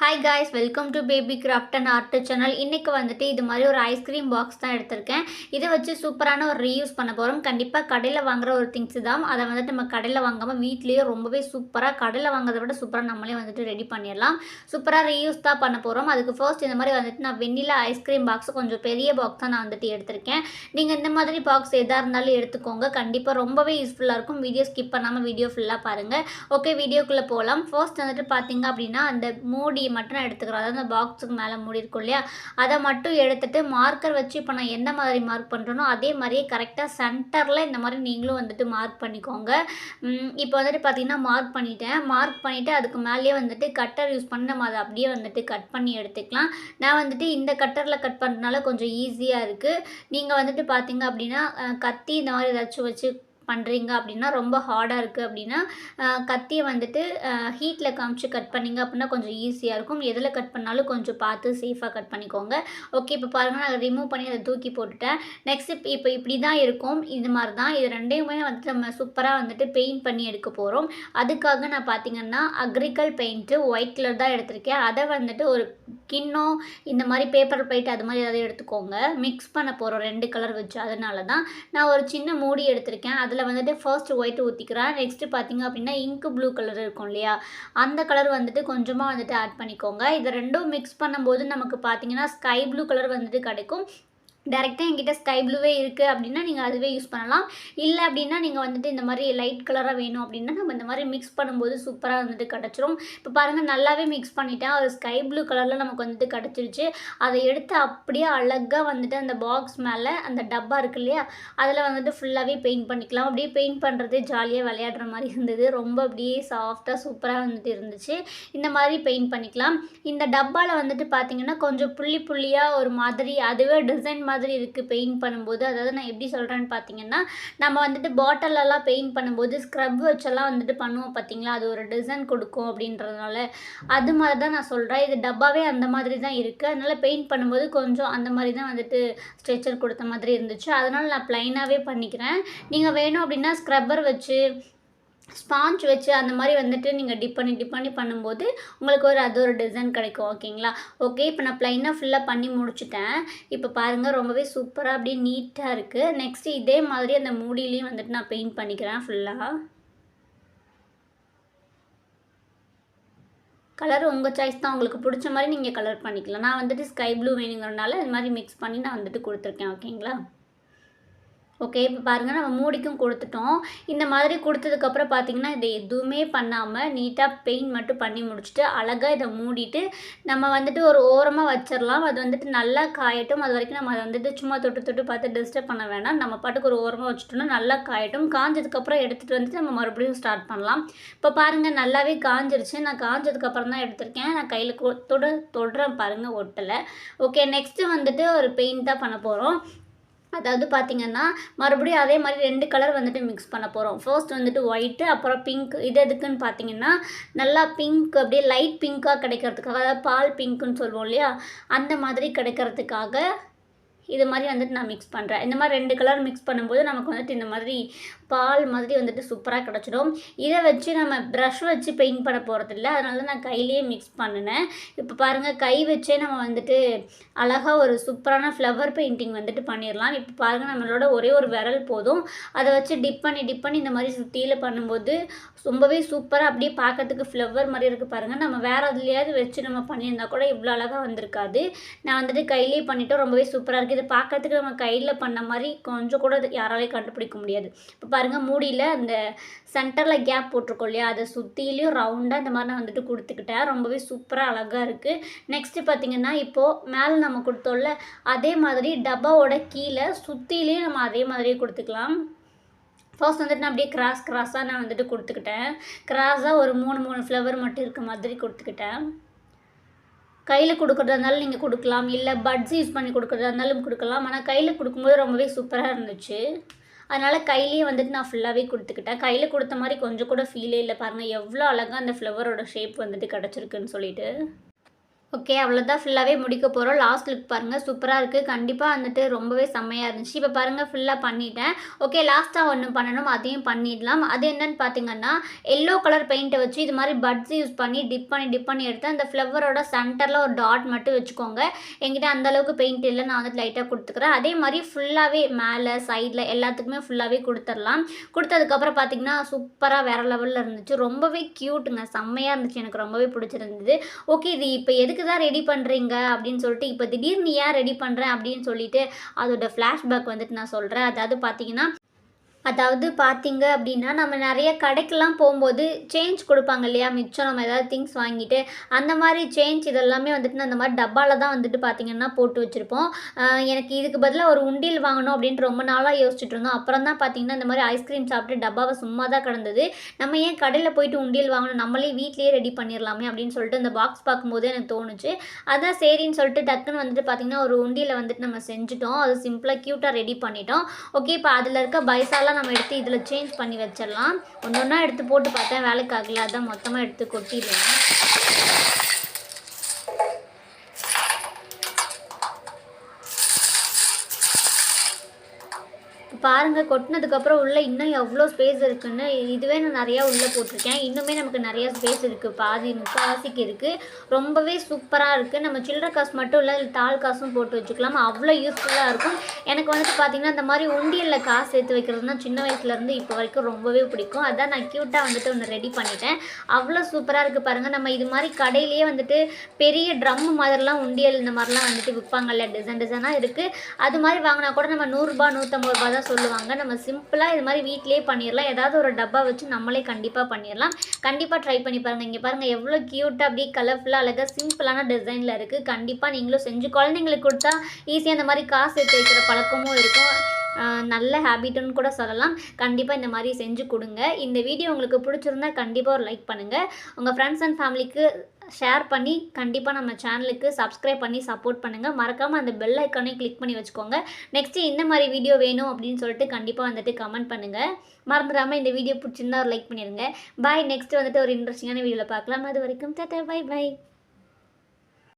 Hi guys welcome to baby craft and art channel இன்றைக்கி வந்துட்டு இது மாதிரி ஒரு ஐஸ்கிரீம் பாக்ஸ் தான் எடுத்திருக்கேன். இதை வச்சு சூப்பரான ஒரு ரீயூஸ் பண்ண போகிறோம் கண்டிப்பாக கடையில் வாங்குற ஒரு திங்ஸ் தான். அதை வந்துட்டு நம்ம கடையில் வாங்காமல் வீட்லேயே ரொம்பவே சூப்பராக கடையில் வாங்குறத விட சூப்பராக நம்மளே வந்துட்டு ரெடி பண்ணிடலாம். சூப்பராக ரீயூஸ் தான் பண்ண போகிறோம் அதுக்கு ஃபர்ஸ்ட் இந்த மாதிரி வந்துட்டு நான் வெண்ணிலா ஐஸ்கிரீம் பாக்ஸ் கொஞ்சம் பெரிய பாக்ஸ் தான் நான் வந்துட்டு எடுத்திருக்கேன். நீங்கள் இந்த மாதிரி பாக்ஸ் எதாக இருந்தாலும் எடுத்துக்கோங்க. கண்டிப்பாக ரொம்பவே யூஸ்ஃபுல்லாக இருக்கும். வீடியோ ஸ்கிப் பண்ணாமல் வீடியோ ஃபுல்லாக பாருங்கள் ஓகே வீடியோக்குள்ளே போகலாம் ஃபர்ஸ்ட் வந்துட்டு பார்த்தீங்க அப்படின்னா அந்த மூடி மட்டும் நான் எடுத்துக்கிறோம். அதாவது அந்த பாக்ஸுக்கு மேலே மூடி இருக்கும் இல்லையா? அதை மட்டும் எடுத்துட்டு மார்க்கர் வச்சு இப்போ நான் எந்த மாதிரி மார்க் பண்ணுறனோ அதே மாதிரியே கரெக்டாக சென்டரில் இந்த மாதிரி நீங்களும் வந்துட்டு மார்க் பண்ணிக்கோங்க. இப்போ வந்துட்டு பார்த்திங்கன்னா மார்க் பண்ணிட்டேன். மார்க் பண்ணிவிட்டு அதுக்கு மேலேயே வந்துட்டு கட்டர் யூஸ் பண்ணி நம்ம அதை அப்படியே வந்துட்டு கட் பண்ணி எடுத்துக்கலாம். நான் வந்துட்டு இந்த கட்டரில் கட் பண்ணுறதுனால கொஞ்சம் ஈஸியாக இருக்குது நீங்கள் வந்துட்டு பார்த்தீங்க அப்படின்னா கத்தி இந்த மாதிரி ஏதாச்சும் வச்சு பண்ணுறீங்க அப்படின்னா ரொம்ப ஹார்டாக இருக்குது அப்படின்னா கத்தியை வந்துட்டு ஹீட்டில் காமிச்சு கட் பண்ணிங்க அப்படின்னா கொஞ்சம் ஈஸியாக இருக்கும். எதில் கட் பண்ணாலும் கொஞ்சம் பார்த்து சேஃபாக கட் பண்ணிக்கோங்க. ஓகே இப்போ பாருங்கள் நான் ரிமூவ் பண்ணி அதை தூக்கி போட்டுட்டேன். நெக்ஸ்ட் இப்போ இப்போ இப்படி தான் இருக்கும். இது மாதிரி தான் இது ரெண்டையுமே வந்துட்டு நம்ம சூப்பராக வந்துட்டு பெயிண்ட் பண்ணி எடுக்க போகிறோம் அதுக்காக நான் பார்த்தீங்கன்னா அக்ரிகல் பெயிண்ட்டு ஒயிட் கலர் தான் எடுத்திருக்கேன். அதை வந்துட்டு ஒரு கிண்ணம் இந்த மாதிரி பேப்பர் பிளேட் அது மாதிரி ஏதாவது எடுத்துக்கோங்க. மிக்ஸ் பண்ண போகிறோம் ரெண்டு கலர் வச்சு. அதனால தான் நான் ஒரு சின்ன மூடி எடுத்திருக்கேன். அதில் வந்துட்டு ஃபர்ஸ்ட் ஒயிட் ஊற்றிக்கிறேன் நெக்ஸ்ட்டு பார்த்தீங்க அப்படின்னா இங்கு ப்ளூ கலர் இருக்கும் இல்லையா? அந்த கலர் வந்துட்டு கொஞ்சமாக வந்துட்டு ஆட் பண்ணிக்கோங்க. இதை ரெண்டும் மிக்ஸ் பண்ணும்போது நமக்கு பார்த்தீங்கன்னா ஸ்கை ப்ளூ கலர் வந்துட்டு கிடைக்கும். டேரெக்டாக என்கிட்ட ஸ்கை ப்ளூவே இருக்குது அப்படின்னா நீங்கள் அதுவே யூஸ் பண்ணலாம். இல்லை அப்படின்னா நீங்கள் வந்துட்டு இந்த மாதிரி லைட் கலராக வேணும் அப்படின்னா நம்ம இந்த மாதிரி மிக்ஸ் பண்ணும்போது சூப்பராக வந்துட்டு கிடச்சிரும். இப்போ பாருங்கள் நல்லாவே மிக்ஸ் பண்ணிட்டேன். ஒரு ஸ்கை ப்ளூ கலரில் நமக்கு வந்துட்டு கிடச்சிருச்சு. அதை எடுத்து அப்படியே அழகாக வந்துட்டு அந்த பாக்ஸ் மேலே அந்த டப்பா இருக்கு இல்லையா அதில் வந்துட்டு ஃபுல்லாகவே பெயிண்ட் பண்ணிக்கலாம். அப்படியே பெயிண்ட் பண்ணுறது ஜாலியாக விளையாடுற மாதிரி இருந்தது. ரொம்ப அப்படியே சாஃப்டாக சூப்பராக வந்துட்டு இருந்துச்சு. இந்த மாதிரி பெயிண்ட் பண்ணிக்கலாம். இந்த டப்பாவில் வந்துட்டு பார்த்தீங்கன்னா கொஞ்சம் புள்ளி புள்ளியாக ஒரு மாதிரி அதுவே டிசைன் மாதிரி இருக்குது பெயிண்ட் பண்ணும்போது. அதாவது நான் எப்படி சொல்கிறேன்னு பார்த்தீங்கன்னா நம்ம வந்துட்டு பாட்டிலெல்லாம் பெயிண்ட் பண்ணும்போது ஸ்க்ரப் வச்செல்லாம் வந்துட்டு பண்ணுவோம் பார்த்தீங்களா அது ஒரு டிசைன் கொடுக்கும் அப்படின்றதுனால. அது மாதிரி தான் நான் சொல்கிறேன் இது டப்பாவே அந்த மாதிரி தான் இருக்குது அதனால் பெயிண்ட் பண்ணும்போது கொஞ்சம் அந்த மாதிரி தான் வந்துட்டு ஸ்ட்ரெச்சர் கொடுத்த மாதிரி இருந்துச்சு. அதனால் நான் ப்ளைனாகவே பண்ணிக்கிறேன். நீங்கள் வேணும் அப்படின்னா ஸ்க்ரப்பர் வச்சு ஸ்பாஞ்ச் வச்சு அந்த மாதிரி வந்துட்டு நீங்கள் டிப் பண்ணி டிப் பண்ணி பண்ணும்போது உங்களுக்கு ஒரு அது ஒரு டிசைன் கிடைக்கும் ஓகேங்களா ஓகே இப்போ நான் ப்ளைனாக ஃபுல்லாக பண்ணி முடிச்சுட்டேன். இப்போ பாருங்கள் ரொம்பவே சூப்பராக அப்படியே நீட்டாக இருக்குது நெக்ஸ்ட்டு இதே மாதிரி அந்த மூடிலையும் வந்துட்டு நான் பெயிண்ட் பண்ணிக்கிறேன் ஃபுல்லாக கலர் உங்கள் சாய்ஸ் தான். உங்களுக்கு பிடிச்ச மாதிரி நீங்கள் கலர் பண்ணிக்கலாம். நான் வந்துட்டு ஸ்கை ப்ளூ வேணுங்கிறனால இது மாதிரி மிக்ஸ் பண்ணி நான் வந்துட்டு கொடுத்துருக்கேன் ஓகேங்களா ஓகே இப்போ பாருங்கள் நம்ம மூடிக்கும் கொடுத்துட்டோம். இந்த மாதிரி கொடுத்ததுக்கப்புறம் பார்த்தீங்கன்னா இதை எதுவுமே பண்ணாமல் நீட்டாக பெயிண்ட் மட்டும் பண்ணி முடிச்சுட்டு அழகாக இதை மூடிட்டு நம்ம வந்துட்டு ஒரு ஓரமாக வச்சிடலாம். அது வந்துட்டு நல்லா காயட்டும். அது வரைக்கும் நம்ம அதை வந்துட்டு சும்மா தொட்டு தொட்டு பார்த்து டிஸ்டர்ப் பண்ண வேணாம். நம்ம பாட்டுக்கு ஒரு ஓரமாக வச்சுட்டோம்னா நல்லா காயட்டும். காஞ்சதுக்கப்புறம் எடுத்துகிட்டு வந்துட்டு நம்ம மறுபடியும் ஸ்டார்ட் பண்ணலாம். இப்போ பாருங்கள் நல்லாவே காஞ்சிருச்சு. நான் காஞ்சதுக்கப்புறம் தான் எடுத்திருக்கேன். நான் கையில் தொட தொடுறேன் பாருங்கள் ஒட்டலை. ஓகே நெக்ஸ்ட்டு வந்துட்டு ஒரு பெயிண்ட் தான் பண்ண போகிறோம் அதாவது பார்த்திங்கன்னா மறுபடியும் அதே மாதிரி ரெண்டு கலர் வந்துட்டு மிக்ஸ் பண்ண போகிறோம் ஃபர்ஸ்ட் வந்துட்டு ஒயிட்டு அப்புறம் பிங்க் இது எதுக்குன்னு பார்த்தீங்கன்னா நல்லா பிங்க் அப்படியே லைட் பிங்க்காக கிடைக்கிறதுக்காக அதாவது பால் பிங்க்குன்னு சொல்லுவோம் இல்லையா? அந்த மாதிரி கிடைக்கிறதுக்காக இது மாதிரி வந்துட்டு நான் மிக்ஸ் பண்ணுறேன் இந்த மாதிரி ரெண்டு கலர் மிக்ஸ் பண்ணும்போது நமக்கு வந்துட்டு இந்த மாதிரி பால் மாதிரி வந்துட்டு சூப்பராக கிடச்சிடும். இதை வச்சு நம்ம ப்ரஷ் வச்சு பெயிண்ட் பண்ண போகிறதில்ல அதனால நான் கையிலேயே மிக்ஸ் பண்ணினேன். இப்போ பாருங்கள் கை வச்சே நம்ம வந்துட்டு அழகாக ஒரு சூப்பரான ஃப்ளவர் பெயிண்டிங் வந்துட்டு பண்ணிடலாம் இப்போ பாருங்கள் நம்மளோட ஒரே ஒரு விரல் போதும். அதை வச்சு டிப் பண்ணி டிப் பண்ணி இந்த மாதிரி சுற்றியில் பண்ணும்போது ரொம்பவே சூப்பராக அப்படியே பார்க்கறதுக்கு ஃப்ளவர் மாதிரி இருக்குது பாருங்கள் நம்ம வேறு எதுலையாவது வச்சு நம்ம பண்ணியிருந்தா கூட இவ்வளோ அழகாக வந்திருக்காது. நான் வந்துட்டு கையிலேயே பண்ணிவிட்டோம் ரொம்பவே சூப்பராக இருக்குது இது பார்க்கறதுக்கு நம்ம கையில் பண்ண மாதிரி கொஞ்சம் கூட யாராலையும் கண்டுபிடிக்க முடியாது. இப்போ பாருங்கள் மூடியில் அந்த சென்டரில் கேப் போட்டிருக்கோம் இல்லையா? அதை சுற்றிலையும் ரவுண்டாக இந்த மாதிரி நான் வந்துட்டு கொடுத்துக்கிட்டேன். ரொம்பவே சூப்பராக அழகாக இருக்குது நெக்ஸ்ட்டு பார்த்தீங்கன்னா இப்போது மேலே நம்ம கொடுத்தோம்ல அதே மாதிரி டப்பாவோட கீழே சுற்றிலையும் நம்ம அதே மாதிரியே கொடுத்துக்கலாம். ஃபர்ஸ்ட் வந்துட்டு நான் அப்படியே கிராஸ் கிராஸாக நான் வந்துட்டு கொடுத்துக்கிட்டேன். கிராஸாக ஒரு மூணு மூணு ஃப்ளவர் மட்டும் இருக்க மாதிரி கொடுத்துக்கிட்டேன். கையில் கொடுக்குறதா இருந்தாலும் நீங்கள் கொடுக்கலாம். இல்லை பட்ஸ் யூஸ் பண்ணி கொடுக்குறதா இருந்தாலும் கொடுக்கலாம். ஆனால் கையில் கொடுக்கும்போது ரொம்பவே சூப்பராக இருந்துச்சு. அதனால் கையிலேயே வந்துட்டு நான் ஃபுல்லாகவே கொடுத்துக்கிட்டேன். கையில் கொடுத்த மாதிரி கொஞ்சம் கூட ஃபீலே இல்லை பாருங்கள் எவ்வளோ அழகாக அந்த ஃப்ளவரோட ஷேப் வந்துட்டு கிடச்சிருக்குன்னு சொல்லிட்டு. ஓகே அவ்வளோதான் ஃபுல்லாகவே முடிக்க போகிறோம் லாஸ்ட் லுக் பாருங்கள் சூப்பராக இருக்குது கண்டிப்பாக வந்துட்டு ரொம்பவே செம்மையாக இருந்துச்சு. இப்போ பாருங்கள் ஃபுல்லாக பண்ணிட்டேன். ஓகே லாஸ்ட்டாக ஒன்று பண்ணணும். அதையும் பண்ணிடலாம். அது என்னன்னு பார்த்தீங்கன்னா எல்லோ கலர் பெயிண்ட்டை வச்சு இது மாதிரி பட்ஸ் யூஸ் பண்ணி டிப் பண்ணி டிப் பண்ணி எடுத்து அந்த ஃப்ளவரோட சென்டரில் ஒரு டாட் மட்டும் வச்சுக்கோங்க. எங்கிட்ட அந்தளவுக்கு பெயிண்ட் இல்லை. நான் வந்துட்டு லைட்டாக கொடுத்துக்கிறேன். அதே மாதிரி ஃபுல்லாகவே மேலே சைடில் எல்லாத்துக்குமே ஃபுல்லாகவே கொடுத்துடலாம். கொடுத்ததுக்கப்புறம் பார்த்தீங்கன்னா சூப்பராக வேறு லெவலில் இருந்துச்சு. ரொம்பவே க்யூட்டுங்க செம்மையாக இருந்துச்சு. எனக்கு ரொம்பவே பிடிச்சிருந்தது. ஓகே இது இப்போ எதுக்கு தான் ரெடி பண்ணுறீங்க அப்படின்னு சொல்லிட்டு இப்போ திடீர்னு ஏன் ரெடி பண்ணுறேன் அப்படின்னு சொல்லிட்டு அதோட ஃப்ளாஷ்பேக் வந்துட்டு நான் சொல்கிறேன் அதாவது பார்த்தீங்கன்னா அதாவது பார்த்தீங்க அப்படின்னா நம்ம நிறைய கடைக்கெல்லாம் போகும்போது சேஞ்ச் கொடுப்பாங்க இல்லையா? மிச்சம் நம்ம ஏதாவது திங்ஸ் வாங்கிட்டு அந்த மாதிரி சேஞ்ச் இதெல்லாமே வந்துட்டு நான் அந்த மாதிரி டப்பாவில் தான் வந்துட்டு பார்த்தீங்கன்னா போட்டு வச்சுருப்போம். எனக்கு இதுக்கு பதிலாக ஒரு உண்டியல் வாங்கணும் அப்படின்ட்டு ரொம்ப நாளாக யோசிச்சுட்டு இருந்தோம். அப்புறம் தான் பார்த்தீங்கன்னா இந்த மாதிரி ஐஸ்கிரீம் சாப்பிட்டு டப்பாவை சும்மா தான் கிடந்தது. நம்ம ஏன் கடையில் போயிட்டு உண்டியல் வாங்கணும்? நம்மளே வீட்லேயே ரெடி பண்ணிடலாமே அப்படின்னு சொல்லிட்டு இந்த பாக்ஸ் பார்க்கும்போது எனக்கு தோணுச்சு. அதான் சரின்னு சொல்லிட்டு டக்குன்னு வந்துட்டு பார்த்திங்கன்னா ஒரு உண்டியில் வந்துட்டு நம்ம செஞ்சுட்டோம். அது சிம்பிளாக க்யூட்டாக ரெடி பண்ணிட்டோம். ஓகே இப்போ அதில் இருக்க பைசாலாம் நம்ம எடுத்து இதில் சேஞ்ச் பண்ணி வச்சிடலாம். ஒன்று ஒன்றா எடுத்து போட்டு பார்த்தேன் வேலைக்கு ஆகல. அதான் மொத்தமாக எடுத்து கொட்டிடலாம். பாருங்கள் கொட்டினதுக்கப்புறம் உள்ளே இன்னும் எவ்வளோ ஸ்பேஸ் இருக்குன்னு இதுவே நான் நிறையா உள்ளே போட்டிருக்கேன். இன்னுமே நமக்கு நிறைய ஸ்பேஸ் இருக்குது பாதி முக்கால்வாசிக்கு இருக்குது ரொம்பவே சூப்பராக இருக்குது நம்ம சில்லற காசு மட்டும் இல்லை இதில் தாள் காசும் போட்டு வச்சுக்கலாம். அவ்வளோ யூஸ்ஃபுல்லாக இருக்கும். எனக்கு வந்துட்டு பார்த்திங்கன்னா இந்த மாதிரி உண்டியலில் காசு சேர்த்து வைக்கிறதுனா சின்ன வயசுலேருந்து இப்போ வரைக்கும் ரொம்பவே பிடிக்கும். அதான் நான் க்யூட்டாக வந்துட்டு ஒன்று ரெடி பண்ணிட்டேன். அவ்வளோ சூப்பராக இருக்குது பாருங்கள் நம்ம இது மாதிரி கடையிலேயே வந்துட்டு பெரிய ட்ரம் மாதிரிலாம் உண்டியல் இந்த மாதிரிலாம் வந்துட்டு விற்பாங்கல்ல டிசைன் டிசைனாக இருக்குது அது மாதிரி வாங்கினா கூட நம்ம நூறுரூபா நூற்றம்பது ரூபா தான் சொல்லுவாங்க. நம்ம சிம்பிளாக இது மாதிரி வீட்டிலேயே பண்ணிடலாம் ஏதாவது ஒரு டப்பா வச்சு நம்மளே கண்டிப்பாக பண்ணிடலாம் கண்டிப்பாக ட்ரை பண்ணி பாருங்கள் இங்கே பாருங்கள் எவ்வளோ க்யூட்டாக அப்படியே கலர்ஃபுல்லாக அழகாக சிம்பிளான டிசைனில் இருக்குது கண்டிப்பாக நீங்களும் செஞ்சு குழந்தைங்களுக்கு கொடுத்தா ஈஸியாக இந்த மாதிரி காசு எடுத்து வைக்கிற பழக்கமும் இருக்கும். நல்ல ஹேபிட்டுன்னு கூட சொல்லலாம். கண்டிப்பாக இந்த மாதிரி செஞ்சு கொடுங்க. இந்த வீடியோ உங்களுக்கு பிடிச்சிருந்தா கண்டிப்பாக ஒரு லைக் பண்ணுங்கள் உங்கள் ஃப்ரெண்ட்ஸ் அண்ட் ஃபேமிலிக்கு ஷேர் பண்ணி கண்டிப்பாக நம்ம சேனலுக்கு சப்ஸ்கிரைப் பண்ணி சப்போர்ட் பண்ணுங்கள் மறக்காமல் அந்த பெல் ஐக்கானையும் கிளிக் பண்ணி வச்சுக்கோங்க. நெக்ஸ்ட்டு இந்த மாதிரி வீடியோ வேணும் அப்படின்னு சொல்லிட்டு கண்டிப்பாக வந்துட்டு கமெண்ட் பண்ணுங்கள் மறந்துடாமல் இந்த வீடியோ பிடிச்சிருந்தா ஒரு லைக் பண்ணிடுங்க பாய் நெக்ஸ்ட் வந்துட்டு ஒரு இன்ட்ரெஸ்டிங்கான வீடியோவில் பார்க்கலாம். அது வரைக்கும் தட்டை பாய் பை